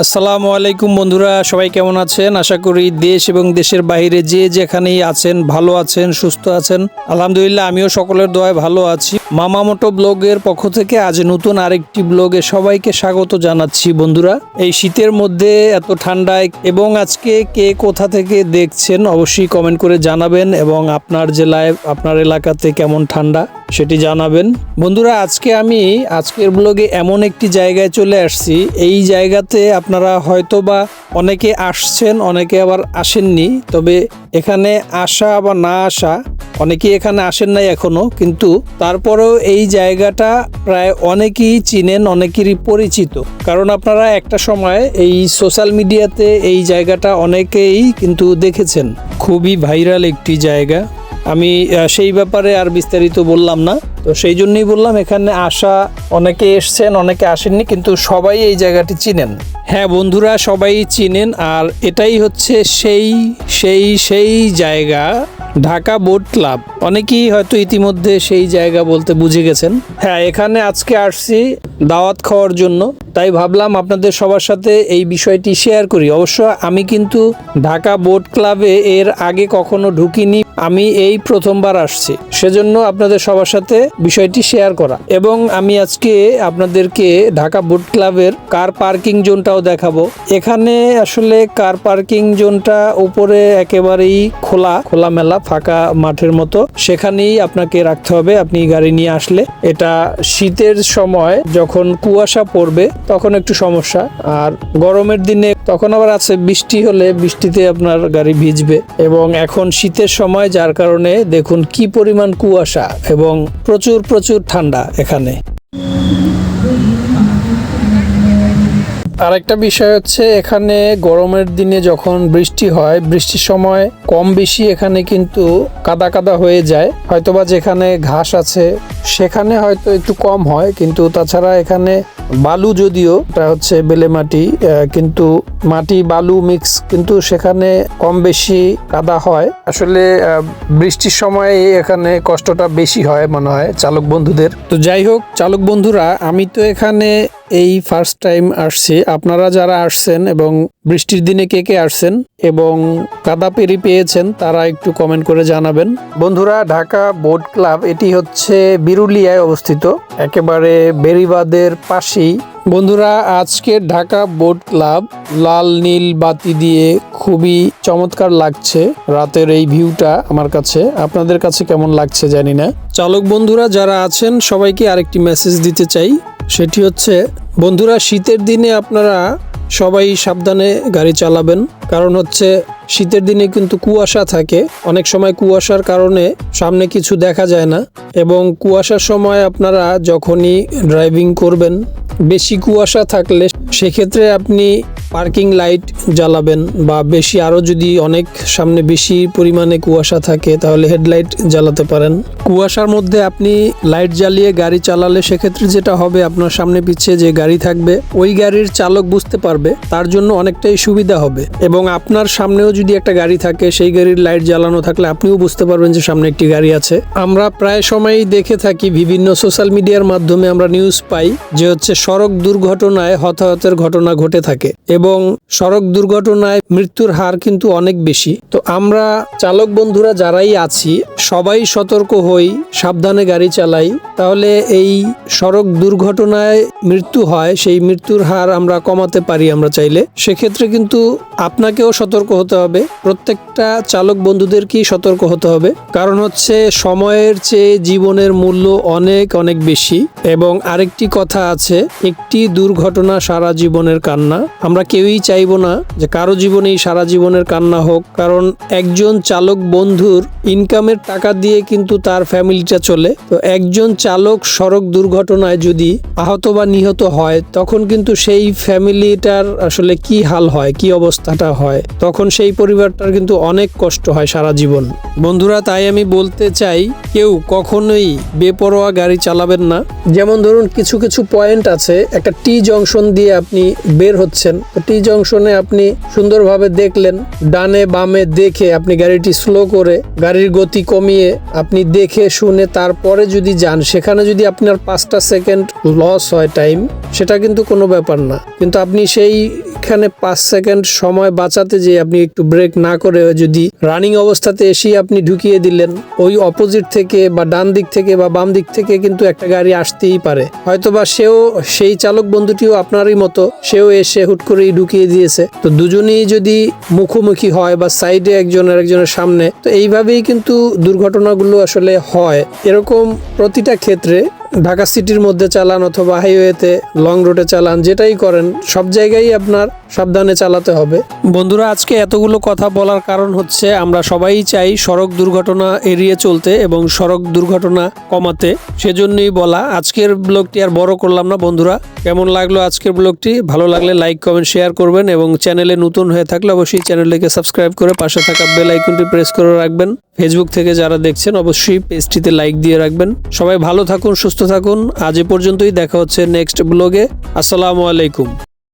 আসসালামু আলাইকুম বন্ধুরা, সবাই কেমন আছেন? আশা করি দেশ এবং দেশের বাইরে যে যেখানেই আছেন, ভালো আছেন, সুস্থ আছেন। আলহামদুলিল্লাহ, আমিও সকলের দোয়ায় ভালো আছি। মামা মোটো ব্লগের পক্ষ থেকে আজ নতুন আরেকটি ব্লগে সবাইকে স্বাগত জানাচ্ছি বন্ধুরা। এই শীতের মধ্যে এত ঠান্ডায় এবং আজকে কে কোথা থেকে দেখছেন অবশ্যই কমেন্ট করে জানাবেন এবং আপনার জেলায়, আপনার এলাকাতে কেমন ঠান্ডা? সেটি জানাবেন। বন্ধুরা, আজকে আমি, আজকের ব্লগে এমন একটি জায়গায় চলে আসছি। এই জায়গাতে আপনারা হয়তো বা অনেকে আসছেন, অনেকে আবার আসেননি। তবে এখানে আসা বা না আসা, অনেকেই এখানে আসেন নাই এখনও, কিন্তু তারপরেও এই জায়গাটা প্রায় অনেকেই চিনেন, অনেকেরই পরিচিত। কারণ আপনারা একটা সময় এই সোশ্যাল মিডিয়াতে এই জায়গাটা অনেকেই কিন্তু দেখেছেন। খুবই ভাইরাল একটি জায়গা। আমি সেই ব্যাপারে আর বিস্তারিত বললাম না। তো সেই জন্যই বললাম, এখানে আসা, অনেকে এসছেন, অনেকে আসেননি, কিন্তু সবাই এই জায়গাটি চিনেন। হ্যাঁ বন্ধুরা, সবাই চিনেন, আর এটাই হচ্ছে সেই সেই সেই জায়গা, ঢাকা বোট ক্লাব। অনেকেই হয়তো ইতিমধ্যে সেই জায়গা বলতে বুঝে গেছেন। হ্যাঁ এখানে আজকে আসছি দাওয়াত খাওয়ার জন্য। তাই ভাবলাম আপনাদের সবার সাথে এই বিষয়টি শেয়ার করি। অবশ্য আমি কিন্তু ঢাকা বোট ক্লাবে এর আগে কখনো ঢুকিনি। আমি এই প্রথমবার আসছি। সেজন্য আপনাদের সবার সাথে বিষয়টি শেয়ার করা। এবং আমি আজকে আপনাদেরকে ঢাকা বোট ক্লাবের কার পার্কিং জোনটাও দেখাবো। এখানে আসলে কার পার্কিং জোনটা উপরে একেবারেই খোলা। খোলামেলা ফাঁকা মাঠের মতো। সেখানেই আপনাকে রাখতে হবে। আপনি গাড়ি নিয়ে আসলে। এটা শীতের সময় যখন কুয়াশা পড়বে তখন একটু সমস্যা। আর গরমের দিনে তখন আবার আছে বৃষ্টি হলে বৃষ্টিতে আপনার গাড়ি ভিজবে। এবং এখন শীতের সময়, যার কারণে দেখুন কি পরিমাণ কুয়াশা এবং প্রচুর প্রচুর ঠান্ডা এখানে। আরেকটা বিষয় হচ্ছে, এখানে গরমের দিনে যখন বৃষ্টি হয়, বৃষ্টির সময় কম বেশি এখানে কিন্তু কাদা কাদা হয়ে যায়। হয়তোবা যেখানে ঘাস আছে সেখানে হয়তো একটু কম হয়, কিন্তু তাছাড়া এখানে বালু যদিও, এটা হচ্ছে বেলে মাটি কিন্তু মাটি বালু মিক্স কিন্তু সেখানে কম বেশি কাদা হয়। আসলে বৃষ্টির সময় এখানে কষ্টটা বেশি হয় মনে হয় চালক বন্ধুদের। তো যাই হোক, চালক বন্ধুরা, আমি তো এখানে এই ফার্স্ট টাইম আসছি। আপনারা যারা আসছেন এবং বৃষ্টির দিনে কে কে আসছেন এবং কাদা পেরি পেয়েছেন, তারা একটু কমেন্ট করে জানাবেন। বন্ধুরা, ঢাকা বোট ক্লাব, এটি হচ্ছে বিরুলিয়ায় অবস্থিত। একেবারে বেরিবাদের পাশেই। বন্ধুরা, আজকে ঢাকা বোট ক্লাব লাল নীল বাতি দিয়ে খুবই চমৎকার লাগছে রাতের এই ভিউটা আমার কাছে। আপনাদের কাছে কেমন লাগছে জানি না। চালক বন্ধুরা, যারা আছেন, সবাইকে আরেকটি মেসেজ দিতে চাই। সেটি হচ্ছে, বন্ধুরা, শীতের দিনে আপনারা সবাই সাবধানে গাড়ি চালাবেন। কারণ হচ্ছে শীতের দিনে কিন্তু কুয়াশা থাকে। অনেক সময় কুয়াশার কারণে সামনে কিছু দেখা যায় না। এবং কুয়াশার সময় আপনারা যখনই ড্রাইভিং করবেন, বেশি কুয়াশা থাকলে সেক্ষেত্রে আপনি পার্কিং লাইট জ্বালাবেন বা বেশি আরও যদি অনেক সামনে বেশি পরিমাণে কুয়াশা থাকে, তাহলে হেডলাইট জ্বালাতে পারেন। কুয়াশার মধ্যে আপনি লাইট জ্বালিয়ে গাড়ি চালালে সেক্ষেত্রে যেটা হবে, আপনার সামনে পিছিয়ে যে গাড়ি থাকবে, ওই গাড়ির চালক বুঝতে পারবে, তার জন্য অনেকটাই সুবিধা হবে। এবং আপনার সামনেও যদি একটা গাড়ি থাকে, সেই গাড়ির লাইট জ্বালানো থাকলে আপনিও বুঝতে পারবেন যে সামনে একটি গাড়ি আছে। আমরা প্রায় সময়ই দেখে থাকি, বিভিন্ন সোশ্যাল মিডিয়ার মাধ্যমে আমরা নিউজ পাই যে হচ্ছে সড়ক দুর্ঘটনায় হতাহতের ঘটনা ঘটে থাকে। এবং সড়ক দুর্ঘটনায় মৃত্যুর হার কিন্তু অনেক বেশি। তো আমরা চালক বন্ধুরা যারাই আছি, সবাই সতর্ক হই, সাবধানে গাড়ি চালাই। তাহলে এই সড়ক দুর্ঘটনায় মৃত্যু হয়, সেই মৃত্যুর হার আমরা কমাতে পারি আমরা চাইলে। সেক্ষেত্রে কিন্তু আপনাকেও সতর্ক হতে হবে, প্রত্যেকটা চালক বন্ধুদেরকেই সতর্ক হতে হবে। কারণ হচ্ছে সময়ের চেয়ে জীবনের মূল্য অনেক অনেক বেশি। এবং আরেকটি কথা আছে, একটি দুর্ঘটনা সারা জীবনের কান্না। আমরা কেউই চাইব না যে কারও জীবনেই সারা জীবনের কান্না হোক, কারণ একজন চালক বন্ধুর ইনকামের টাকা দিয়ে কিন্তু তার ফ্যামিলিটা চলে। তো একজন চালক সড়ক দুর্ঘটনায় যদি আহত বা নিহত হয়, তখন কিন্তু সেই ফ্যামিলিটার আসলে কি হাল হয়, কি অবস্থাটা হয়, তখন সেই পরিবারটার কিন্তু অনেক কষ্ট হয় সারা জীবন। বন্ধুরা, তাই আমি বলতে চাই, কেউ কখনোই বেপরোয়া গাড়ি চালাবেন না। যেমন ধরুন, কিছু কিছু পয়েন্ট আছে, একটা টি জংশন দিয়ে আপনি বের হচ্ছেন। টি জংশনে আপনি সুন্দরভাবে দেখলেন, ডানে বামে দেখে আপনি গাড়িটি স্লো করে গাড়ির গতি কমিয়ে আপনি দেখে শুনে তারপরে যদি যান, সেখানে যদি আপনার পাঁচটা সেকেন্ড লস হয় টাইম সেটা কিন্তু কোনো ব্যাপার না। কিন্তু আপনি সেইখানে পাঁচ সেকেন্ড সময় বাঁচাতে যে আপনি একটু ব্রেক না করে যদি রানিং অবস্থাতে এসে আপনি ঢুকিয়ে দিলেন, ওই অপোজিট থেকে বা ডান দিক থেকে বা বাম দিক থেকে কিন্তু একটা গাড়ি আসতেই পারে। হয়তোবা সেও, সেই চালক বন্ধুটিও আপনারই মতো, সেও এসে হুট করেই ঢুকিয়ে দিয়েছে। তো দুজনেই যদি মুখোমুখি হয় বা সাইডে একজন আরেকজনের সামনে, তো এইভাবেই কিন্তু দুর্ঘটনাগুলো আসলে হয়। এরকম প্রতিটা ক্ষেত্রে ঢাকা সিটির মধ্যে চালান অথবা হাইওয়েতে লং রুটে চালান যেটাই করেন সব জায়গায় আপনার সাবধানে চালাতে হবে। বন্ধুরা, আজকে এতগুলো কথা বলার কারণ হচ্ছে, আমরা সবাই চাই সড়ক দুর্ঘটনা এড়িয়ে চলতে এবং সড়ক দুর্ঘটনা কমাতে। সেজন্যই বলা, আজকের ব্লগটি আর বড় করলাম না বন্ধুরা। কেমন লাগল আজকের ব্লগটি? ভালো লাগলে লাইক, কমেন্ট, শেয়ার করবেন এবং চ্যানেলে নতুন হয়ে থাকলে অবশ্যই চ্যানেলটিকে সাবস্ক্রাইব করে পাশে থাকা বেল আইকনটি প্রেস করে রাখবেন। ফেসবুক থেকে যারা দেখছেন, অবশ্যই পেজটিতে লাইক দিয়ে রাখবেন। সবাই ভালো থাকুন, সুস্থ থাকুন। আজ এ পর্যন্তই, দেখা হচ্ছে নেক্সট ব্লগে। আসসালামু আলাইকুম।